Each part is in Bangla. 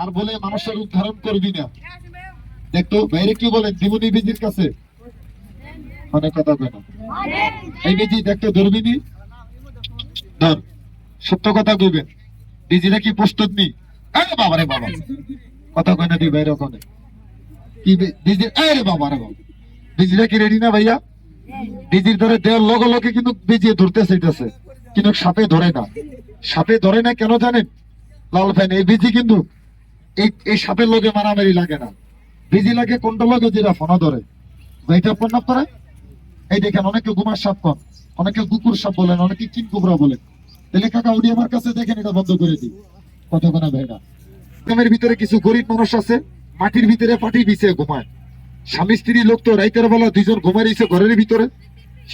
আর বলে মানুষের উদ্ধারণ করবি না। দেখতো বাইরে কি বলেন জীবনী বিজির কাছে। অনেক কথা কেন এই বিজি দেখতো ধরবিনি ধর, সত্য কথা কইবেন বিজিরা কি প্রস্তুত নি? বাবা রে বাবা। কথা কয় না তুই বাইরে কি বিজি আরে বাবা রে বাবা। বিজিরা কি রেডি না ভাইয়া? বিজির ধরে দেওয়ার লগে লগে কিন্তু বিজিয়ে ধরতে চাইতেছে। কিন্তু সাপে ধরে না। সাপে ধরে না কেন জানেন? লাল ফ্যান, এই বিজি কিন্তু এই এই সাপের লগে মারামারি লাগে না। বিজি লাগে কোনটা লগে? যেটা ফোনা ধরে। যাইতে আপনার না পারে এই দেখেন, অনেকে গুমার সাপ কন, অনেকে কুকুর সাপ বলেন, অনেকে কিন কুবরা বলেন। তাহলে কাকা উনি আমার কাছে দেখেন, এটা বন্ধ করে দিই। কত কোনা ভাইরা গ্রামের ভিতরে কিছু গরিব মানুষ আছে, মাটির ভিতরে পাটি বিছে ঘুমায়। স্বামী স্ত্রী লোক তো রাইতের বেলা দুইজন ঘুমাই রয়েছে ঘরের ভিতরে।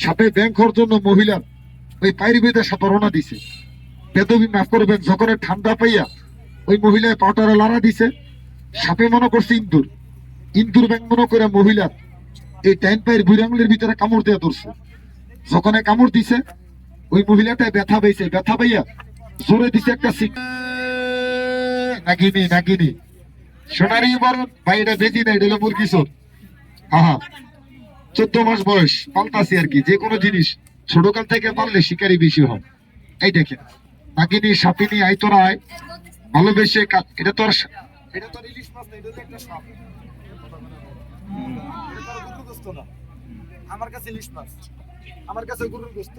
সাপে ব্যাংক হওয়ার জন্য মহিলা ওই পায়ের ভিতরে সাপে রোনা দিছে। বেদবি মাফ করবেন যখন ঠান্ডা পাইয়া ওই মহিলায় পাউটারে লাড়া দিছে, সাপে মনে করছে ইন্দুর ইন্দুর ব্যাংক মনে করে মহিলা এই টাইম পায়ের বুড়ি আঙুলের ভিতরে কামড় দিয়ে ধরছে। যখন কামড় দিছে, ওই মহিলাটা ব্যথা পাইছে। ব্যথা পাইয়া জোরে দিছে একটা সিক নাগিনি নাগিনি। সোনারি বরণ এটা বেজি না এটা মুরগি চোর। হ্যাঁ চোদ্দ মাস বয়স পাল্টাছি আর কি যে কোনো জিনিস। ছোটকাল থেকে পারলে শিকারি বেশি হয়। এই দেখেন নাগিনী সাপিনী আইতরা আয়। ভালোবেসে এটা তো আর এটা তো ইলিশ মাছ না এটা তো একটা সাপ। আমার কাছে ইলিশ মাছ। আমার কাছে গরুর গোস্ত।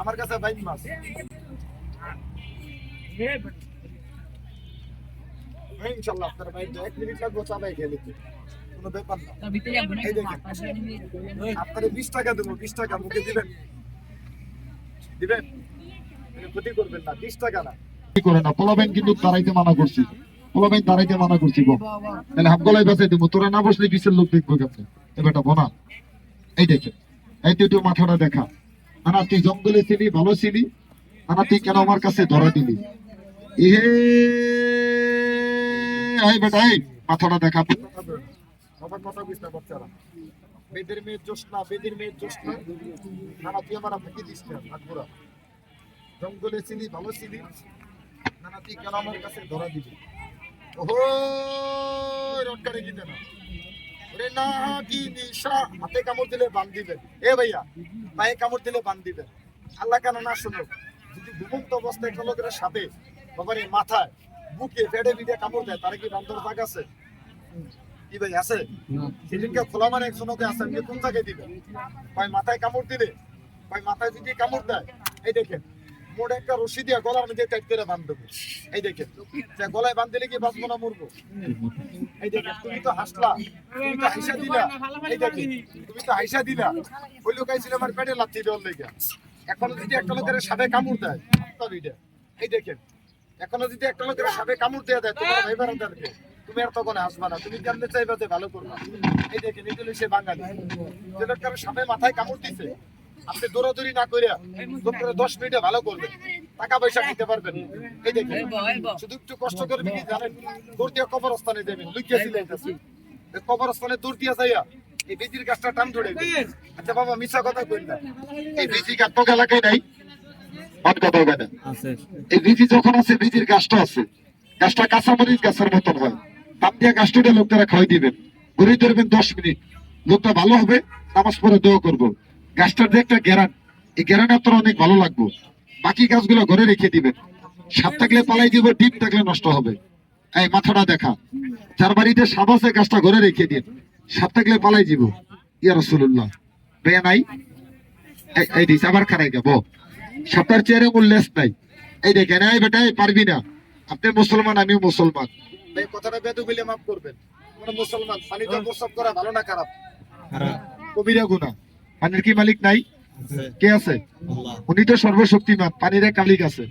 আমার কাছে বাইন মাছ। ইনশাল্লাহ আপনার ভাই এক মিনিট লাগবে চাবাই খেয়ে নিতে। কোনো ব্যাপার না। এই দেখেন। আপনার বিশ টাকা দেবো বিশ টাকা মুখে দিবেন। দিবেন? ক্ষতি করবেন না বিশ টাকা না। করে না পোলাবেন কিন্তু তারাইতে মানা করছি। পোলাবেন তারাইতে মানা করছি গো। তাহলে হাফ গলায় বেঁচে দিব তোরা না বসলে লোক দেখব কেমন? এবারটা বোনা। এই দেখে এই তুই মাথাটা দেখা। না তুই জঙ্গলে ছিলি ভালো ছিলি আনা তুই কেন আমার কাছে ধরা দিলি? ইহে এই বেটা মাথাটা দেখা। কথা বেদের মেয়ের বেদের মেয়ের নানা আমার দিস না ভালো নানা কেন আমার কাছে ধরা দিবি? না কামড় দিলে দিবেন এ ভাইয়া কামড় দিবেন আল্লাহ কেন না শুনো যদি ঘুমন্ত অবস্থায় কোনো সাপে বাবার, মাথায় বুকে পেটে পিঠে কামড় দেয় তার কি বান্দর দাগ আছে? কি ভাই আছে? সেদিনকে খোলা মানে একজনকে আছে আমি কোন জায়গায় দিবে? ভাই মাথায় কামড় দিলে? ভাই মাথায় যদি কামড় দেয় এই দেখেন মোড়ে একটা রশি দিয়ে গলার মধ্যে টাইট করে এই দেখেন যে গলায় কি বাঁচবো না মরবো? এই দেখেন তুমি তো হাসলা তুমি তো হাইসা দিলা। এই দেখেন তুমি তো হাইসা দিলা। ওই লোক আইছিল আমার পেটে লাথি দেওয়ার লেগে। এখন যদি একটা লোকের সাপে কামড় দেয় এই দেখেন এখনও যদি একটা লোকের সাপে কামড় দিয়ে দেয় তোমার ভাই বারাদারকে তুমি আর তখন আসবা না। তুমি কেমনে চাইবা যে ভালো করবা? এই দেখেন এই সে বাঙালি। যে লোকটার সাপে মাথায় কামড় দিছে আপনি দৌড়াদৌড়ি না করিয়া লোকটার দশ মিনিটে ভালো করবেন। টাকা পয়সা দিতে পারবেন। এই দেখেন শুধু একটু কষ্ট করবে কি জানেন দৌড় দিয়ে কবরস্থানে দেবেন লুকিয়ে ছিলেন কবরস্থানে দৌড় দিয়ে যাইয়া এই বেদির গাছটা টান ধরে আচ্ছা বাবা মিশা কথা কই না। এই বিজি কাটক এলাকায় নাই? কথা হবে না এই বিজি যখন আছে বিজির গাছটা আছে। গাছটা কাঁচামরিচ গাছের মতন হয়। তাপ দিয়ে গাছটা লোকটারা খাওয়াই দিবেন। ঘুরে ধরবেন দশ মিনিট। লোকটা ভালো হবে নামাজ পড়ে দেওয়া করব। গাছটার যে একটা গ্যারান এই গ্যারান আপনার অনেক ভালো লাগবে। বাকি গাছগুলো ঘরে রেখে দিবেন। সাপ থাকলে পালাই দিব ডিম থাকলে নষ্ট হবে। এই মাথাটা দেখা। যার বাড়িতে সাপ আছে গাছটা ঘরে রেখে দিন। সাপ থাকলে পালাই দিব। ইয়া রসুল্লাহ বেয়া নাই? এই- এই দিস আবার খারাই যাব সাপটার চেয়ারে মূল লেস নাই। এই দেখেন এই বেটা পারবি না। আপনি মুসলমান আমিও মুসলমান। এই কথাটা বেদু বলে মাফ করবেন। আমরা মুসলমান পানিতে প্রস্রাব করা ভালো না খারাপ? কবিরা গুনা পানির কি মালিক নাই? কে আছে? উনি তো সর্বশক্তিমান পানির এক মালিক আছে।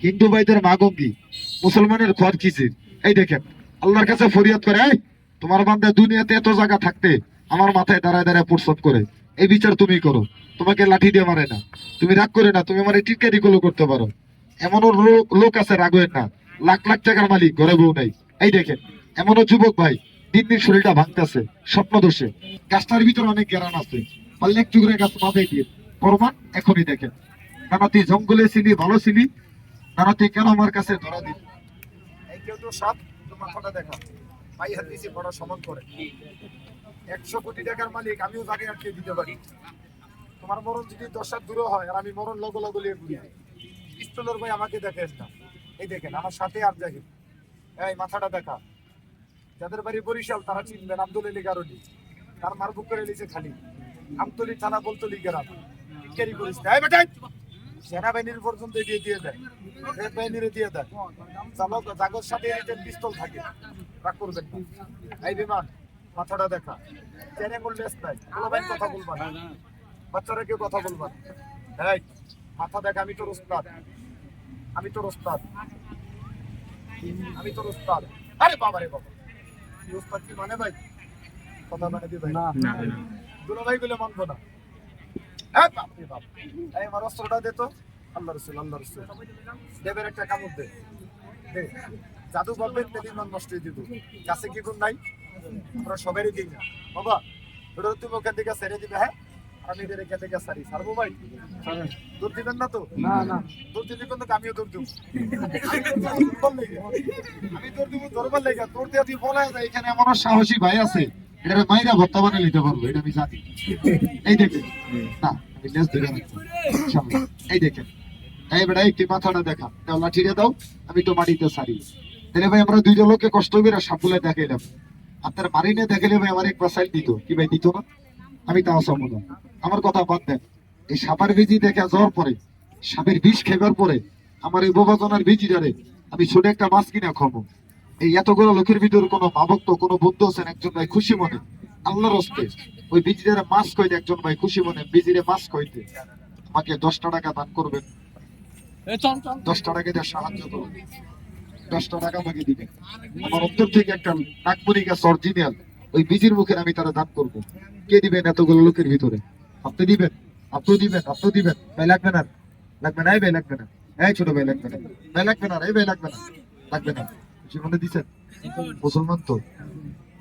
হিন্দু ভাইদের মা গঙ্গি মুসলমানের খোয়ার কিসির এই দেখেন আল্লাহর কাছে ফরিয়াদ করে এই তোমার বান্ধে দুনিয়াতে এত জায়গা থাকতে আমার মাথায় দাঁড়ায় দাঁড়ায় প্রস্তাব করে। এই বিচার তুমি করো। তোমাকে লাঠি দিয়ে মারে না। তুমি রাগ করে না, তুমি আমার এই টিটকারি গুলো করতে পারো। এমনও লোক- আছে রাগের না। লাখ লাখ টাকার মালিক, ঘরে বউ নাই। এই দেখেন, এমনও যুবক ভাই, দিন দিন শরীরটা ভাঙতেছে স্বপ্ন দোষে গাছটার ভিতরে অনেক জ্ঞান আছে। পারলে একটু করে গাছ, মাথায় দিয়ে। প্রমাণ এখনই দেখেন। নানা তুই জঙ্গলে ছিলি ভালো ছিলি নানা তুই কেন আমার কাছে ধরা তো সাপ তো মাথাটা দেখা পাই হাত দিয়েছি, বড় সমান করে। একশো কোটি টাকার মালিক, আমিও তাকে আটকে দিতে পারি। তোমার মরণ যদি দশ হাত দূরে হয়, আর আমি মরণ লগো লগো লিয়ে ঘুরি। পিস্তলের ভাই আমাকে দেখেন না। এই দেখেন, আমার সাথে আর জাহিদ। এই মাথাটা দেখা। যাদের বাড়ি বরিশাল, তারা চিনবেন আব্দুল আলী গারুলি তার মারবুক করে লিছে খালি। আমতলি থানা বলতলি গ্রাম। ক্যারি করিস সেনাবাহিনীর পর্যন্ত দিয়ে দিয়ে দেয়। রেড বাহিনীরে দিয়ে দেয়। চালক, জাগর সাথে পিস্তল থাকে। রাগ করবেন এই বিমান। মাথাটা দেখা। চেনে আঙুল লেস নাই। কোনো ভাই কথা বলবা না। বাচ্চারা কেউ কথা বলবা না। মাথা দেখা আমি তোর উস্তাদ আমি তোর উস্তাদ আমি তোর উস্তাদ আরে বাবা রে বাবা। এই উস্তাদ কি মানে ভাই? কথা মানে দি ভাই? দুলো ভাই গুলো মানবো না। হ্যাঁ বাপ রে বাপ। এই আমার অস্ত্রটা দে তো। আল্লাহ রসুল আল্লাহ রসুল। দেবের একটা কামড় দে। দে। জাদু বলবেন তেল ইমান নষ্ট হয়ে দিব কাছে কি কোন নাই? আমরা সবারই দিই না বাবা ওটা তুমি ওখান থেকে ছেড়ে দিবে হ্যাঁ? আমি এদের এখান থেকে সারি সারবো ভাই? দূর দিবেন না তো? না না। দূর দিলে কিন্তু আমিও দূর দিব। আমি দূর দিব ধরবার লেগে। তোর দিয়ে তুই বলা যায় এখানে এমন সাহসী ভাই আছে। এটা মাইরা বর্তমানে নিতে পারব এটা আমি জানি। এই দেখেন। না আমি ধরে সামনে। এই দেখেন। এই বেটা একটি মাথাটা দেখা। দাও লাঠিটা দাও আমি তো মাটিতে সারি তাহলে ভাই আমরা দুইটা লোককে কষ্ট করে সাপুলে দেখাইলাম আপনার মারিনে দেখাইলে ভাই আমার এক পাশাইল দিত। কি ভাই দিত না? আমি তাও সম্মত। আমার কথা বাদ দেন। এই সাপার বিজি দেখা যাওয়ার পরে সাপের বিষ খেবার পরে আমার এই বোবাজনার বিজিটারে আমি ছোট একটা মাছ কিনা খাব। এই এতগুলো লোকের ভিতর কোনো ভাবক্ত কোনো বন্ধু আছেন একজন ভাই খুশি মনে। আল্লাহর হস্তে ওই বিজিরে মাছ কইতে একজন ভাই খুশি মনে বিজিরে মাছ কইতে। আমাকে দশটা টাকা দান করবেন। দশটা টাকা দিয়ে সাহায্য করবেন দশটা টাকা আমার থেকে একটা অরিজিনাল ওই আমি তারা দান করব। কে দিবেন এতগুলো লোকের ভিতরে? আপনি দিবেন আপনি দিবেন আপনি দিবেন। ভাই, লাগবে না। লাগবে না, এই ভাই, লাগবে না। এই ছোট ভাই, লাগবে না। ভাই, লাগবে না, এই ভাই, লাগবে না। লাগবে না। জীবনে দিছেন? মুসলমান তো।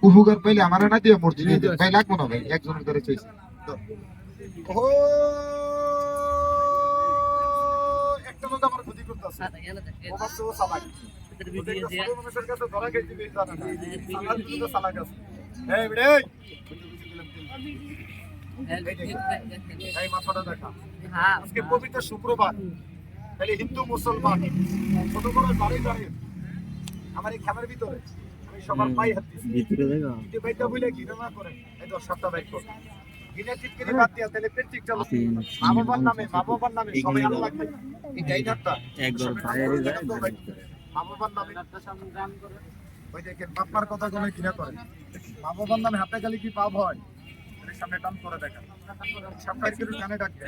উপকার পাইলে আমার না দিয়ে মসজিদে দিয়ে ভাই, লাগবো না, ভাই, একজনের দ্বারা চাইছি। ও করতেছে ও চালাক। ওদের একটা ছোট মানুষের কাছে ধরা খেয়েছি বেশ জানে না। চালাক আছে। এই বেড়ে, এই। এই মাথাটা দেখা। আজকে পবিত্র শুক্রবার। তাহলে হিন্দু মুসলমান। ছোট বড় বাড়ি বাড়ি আমার এই খামের ভিতরে আমি সবার পাই হাত দিচ্ছি ভিতরে দেখো। যদি বাইটা বলে ঘৃণা করে। এই দশ সপ্তাহ বাইক করে। ঘৃণা ঠিক বাদ দিয়া তাহলে পেট চালু মা বাবার নামে মা বাবার নামে সবাই আল্লাহ লাগবে এই ডাইনারটা একবার বাইরে যায় মা বাবার নামে ওই দেখেন বাপ্পার কথা কোনো কিনা করে। মা বাবার নামে হাতে গেলে কি পাপ হয়? সামনে টান করে দেখা সাপ্তাহিক কানে ডাকবে